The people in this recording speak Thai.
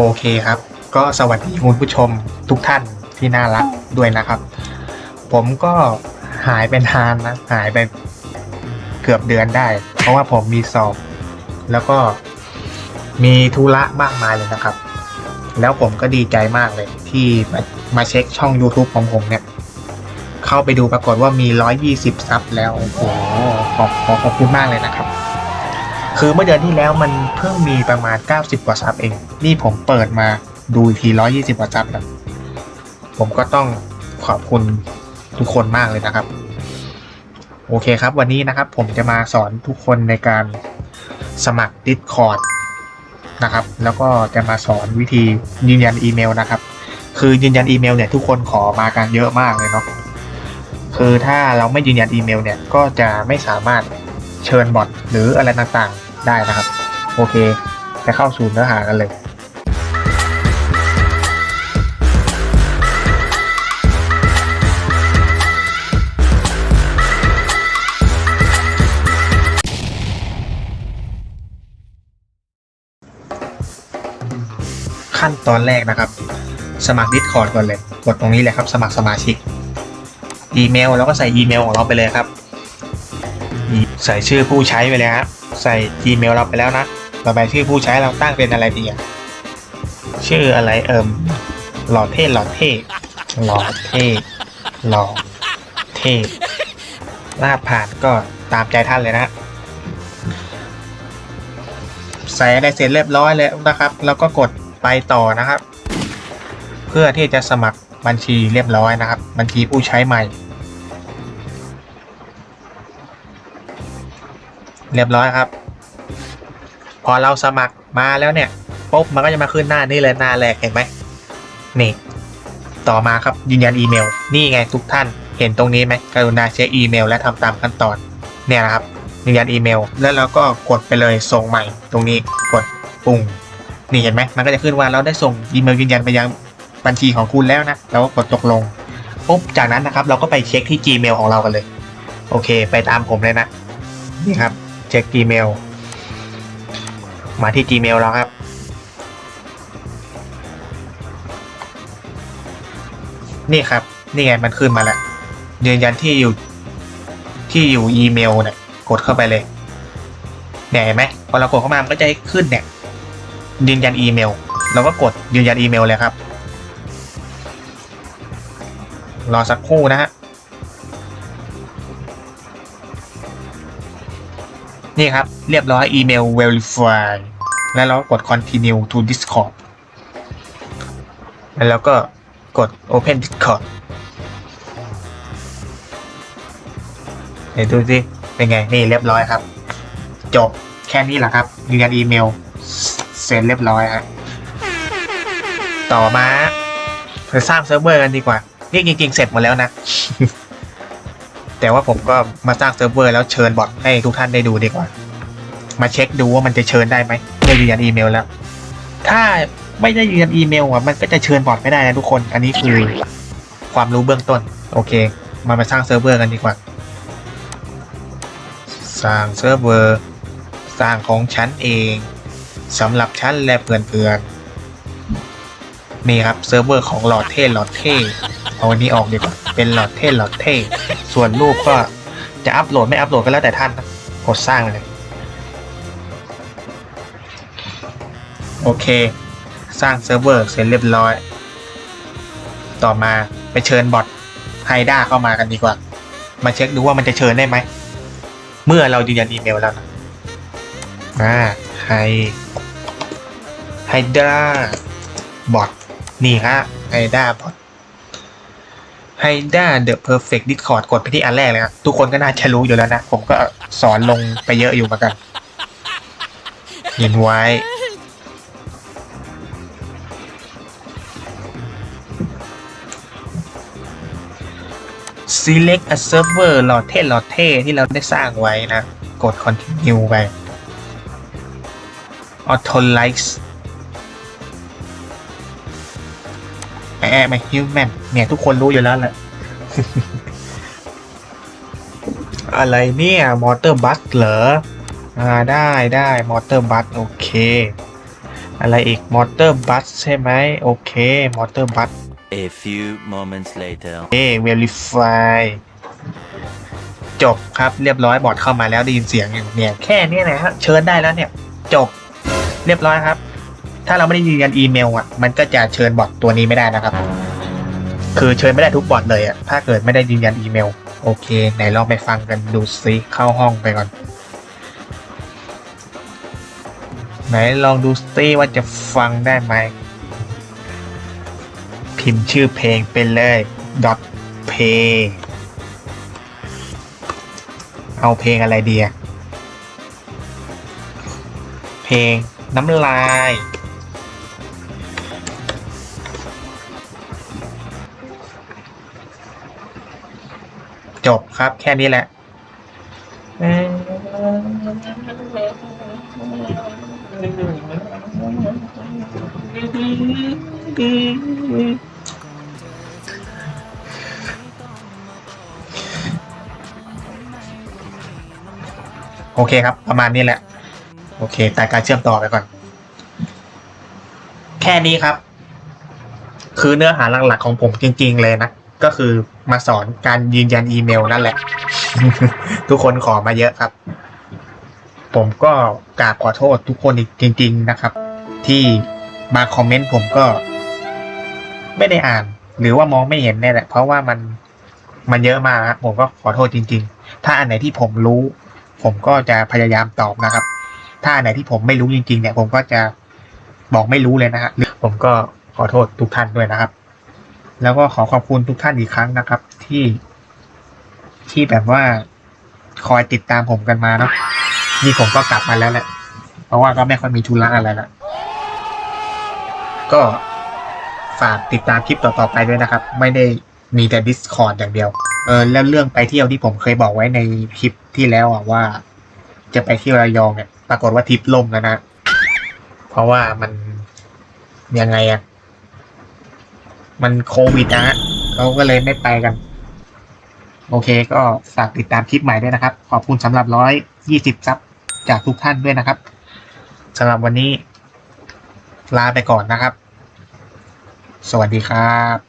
โอเคครับ ก็สวัสดีคุณผู้ชมทุกท่านที่น่ารักด้วยนะครับ ผมก็หายเป็นทานนะ หายไปเกือบเดือนได้ เพราะว่าผมมีสอบ แล้วก็มีธุระมากมายเลยนะครับ แล้วผมก็ดีใจมากเลยที่มามาเช็คช่อง YouTube ของผมเนี่ย เข้าไปดูปรากฏว่ามี 120 ซับแล้ว โอ้โหขอบขอขอบคุณมากเลยนะครับ คือเมื่อเดือนที่แล้วมันเพิ่งมีประมาณ 90 กว่าซับเอง นี่ผมเปิดมาดูอีกที120กว่าซับแล้วผมก็ต้องขอบคุณทุกคนมากเลยนะครับ โอเคครับ วันนี้นะครับผมจะมาสอนทุกคนในการสมัคร Discord นะครับ แล้วก็จะมาสอนวิธียืนยันอีเมลนะครับ คือยืนยันอีเมลเนี่ยทุกคนขอมากันเยอะมากเลยเนาะคือถ้าเราไม่ยืนยันอีเมลเนี่ยก็จะไม่สามารถเชิญบอทหรืออะไรต่างๆ ได้นะครับ โอเคจะเข้าสู่เนื้อหากันเลยขั้นตอนแรกนะครับ สมัคร Discord ก่อนเลย กดตรงนี้เลยครับ สมัครสมาชิก อีเมลแล้วก็ใส่อีเมลของเราไปเลยครับ ใส่ชื่อผู้ใช้ไปเลยฮะ ใส่ Gmail เราไปแล้วนะ ต่อไปชื่อผู้ใช้เราตั้งเป็นอะไรดีอะชื่ออะไรเอิมหล่อเท่หล่อเท่หล่อเท่หล่อเท่รหัสผ่านก็ตามใจท่านเลยนะ ใส่อะไรเสร็จเรียบร้อยเลยนะครับ แล้วก็กดไปต่อนะครับ เพื่อที่จะสมัครบัญชีเรียบร้อยนะครับ บัญชีผู้ใช้ใหม่ เรียบร้อยครับ พอเราสมัครมาแล้วเนี่ยปุ๊บมันก็จะมาขึ้นหน้านี่เลยหน้าแรกเห็นไหมนี่ ต่อมาครับยืนยันอีเมล นี่ไงทุกท่านเห็นตรงนี้ไหมกรุณาเช็คอีเมล และทำตามขั้นตอนเนี่ยนะครับยืนยันอีเมล แล้วเราก็กดไปเลยส่งใหม่ ตรงนี้กดปุ่งนี่เห็นไหมมันก็จะขึ้นว่าเราได้ส่งอีเมลยืนยันไปยังบัญชีของคุณแล้วนะเราก็กดตกลงปุ๊บจากนั้นนะครับเราก็ไปเช็คที่ Gmail ของเรากันเลย โอเค ไปตามผมเลยนะนี่ครับ เช็ค Gmail มาที่ Gmail แล้วครับ นี่ครับ นี่ไงมันขึ้นมาแล้วยืนยันที่อยู่ที่อยู่อีเมลเนี่ยกดเข้าไปเลยเนี่ยเห็นไหมพอเรากดเข้ามามันก็จะขึ้นเนี่ยยืนยันอีเมลเราก็กดยืนยันอีเมลเลยครับ รอสักครู่นะฮะ นี่ครับ เรียบร้อยอีเมล verify แล้วเรากด continue to discord แล้วก็กด open discord เดี๋ยวดูสิเป็นไง นี่เรียบร้อยครับ จบแค่นี้แหละครับยืนยันอีเมล เสร็จเรียบร้อยฮะต่อมาไปสร้างเซิร์ฟเวอร์กันดีกว่า นี่จริง ๆ เสร็จหมดแล้วนะ แต่ว่าผมก็มาสร้างเซิร์ฟเวอร์แล้วเชิญบอทให้ทุกท่านได้ดูดีกว่า มาเช็คดูว่ามันจะเชิญได้ไหมเมื่อยืนยันอีเมลแล้ว ถ้าไม่ได้ยืนยันอีเมลอะมันก็จะเชิญบอทไม่ได้นะทุกคน อันนี้คือความรู้เบื้องต้น โอเค มามาสร้างเซิร์ฟเวอร์กันดีกว่า สร้างเซิร์ฟเวอร์สร้างของฉันเองสำหรับฉันและเพื่อนๆนี่ครับเซิร์ฟเวอร์ของหลอดเท่หลอดเท่เอาอันนี้ออกดีกว่าเป็นหลอดเท่หลอดเท่ ส่วนรูปก็จะอัปโหลดไม่อัปโหลดก็แล้วแต่ท่านกดสร้างเลย โอเค สร้างเซิร์ฟเวอร์เสร็จเรียบร้อย ต่อมาไปเชิญบอทไฮด้าเข้ามากันดีกว่า มาเช็คดูว่ามันจะเชิญได้ไหม เมื่อเรายืนยันอีเมลแล้วนะอ่าไฮไฮด้าบอทนี่ฮะไฮด้าบอท ไฮด้าเดอะเพอร์เฟกต์ดิสคอร์ดกดไปที่อันแรกเลยครับทุกคนก็น่าจะรู้อยู่แล้วนะ ผมก็สอนลงไปเยอะอยู่เหมือนกันเห็นไว้ select a server หลอดเท่หลอดเท่ที่เราได้สร้างไว้นะ กด continue ไป authorize แอบมา human เนี่ยทุกคนรู้อยู่แล้วแหละ อะไรเนี่ย มอเตอร์บัสเหรอ อ่าได้ได้มอเตอร์บัสโอเค อะไรอีกมอเตอร์บัสใช่ไหมโอเคมอเตอร์บัส A few moments later. เอ verify จบครับเรียบร้อยบอร์ดเข้ามาแล้วได้ยินเสียงอยู่เนี่ยแค่เนี้นะฮะเชิญได้แล้วเนี่ย จบเรียบร้อยครับ ถ้าเราไม่ได้ยืนยันอีเมลอะมันก็จะเชิญบอร์ดตัวนี้ไม่ได้นะครับ คือเชิญไม่ได้ทุกบอร์ดเลยอะถ้าเกิดไม่ได้ยืนยันอีเมล โอเคไหนลองไปฟังกันดูซิเข้าห้องไปก่อน ไหนลองดูซิว่าจะฟังได้ไหมพิมพ์ชื่อเพลงไปเลย dot p เอาเพลงอะไรดีอะเพลงน้ำลาย จบครับ แค่นี้แหละ โอเคครับ ประมาณนี้แหละ โอเค แต่การเชื่อมต่อไปก่อน แค่นี้ครับ คือเนื้อหาหลักๆของผมจริง ๆ เลยนะ ก็คือ มาสอนการยืนยันอีเมลนั่นแหละ ทุกคนขอมาเยอะครับ ผมก็กราบขอโทษทุกคนอีกจริง ๆนะครับ ที่มาคอมเมนต์ผมก็ ไม่ได้อ่าน หรือว่ามองไม่เห็นเนี่ยแหละ เพราะว่ามันมันเยอะมากผมก็ขอโทษจริง ๆ ถ้าอันไหนที่ผมรู้ ผมก็จะพยายามตอบนะครับ ถ้าอันไหนที่ผมไม่รู้จริง ๆ เนี่ย ผมก็จะบอกไม่รู้เลยนะฮะผมก็ขอโทษทุกท่านด้วยนะครับ แล้วก็ขอขอบคุณทุกท่านอีกครั้งนะครับ ที่ ที่แบบว่าคอยติดตามผมกันมาเนาะนี่ผมก็กลับมาแล้วแหละ เพราะว่าก็ไม่ค่อยมีธุระอะไรละก็ฝากติดตามคลิปต่อๆไปด้วยนะครับ ไม่ได้มีแต่ Discord อย่างเดียว เออแล้วเรื่องไปเที่ยวที่ผมเคยบอกไว้ในคลิปที่แล้วอะว่า จะไปเที่ยวระยองเนี่ยปรากฏว่าทริปล่มแล้วนะ เพราะว่ามันยังไงอะ มันโควิดนะฮะเขาก็เลยไม่ไปกัน โอเคก็ฝากติดตามคลิปใหม่ด้วยนะครับ ขอบคุณสำหรับร้อยยี่สิบซับจากทุกท่านด้วยนะครับสำหรับวันนี้ ลาไปก่อนนะครับ สวัสดีครับ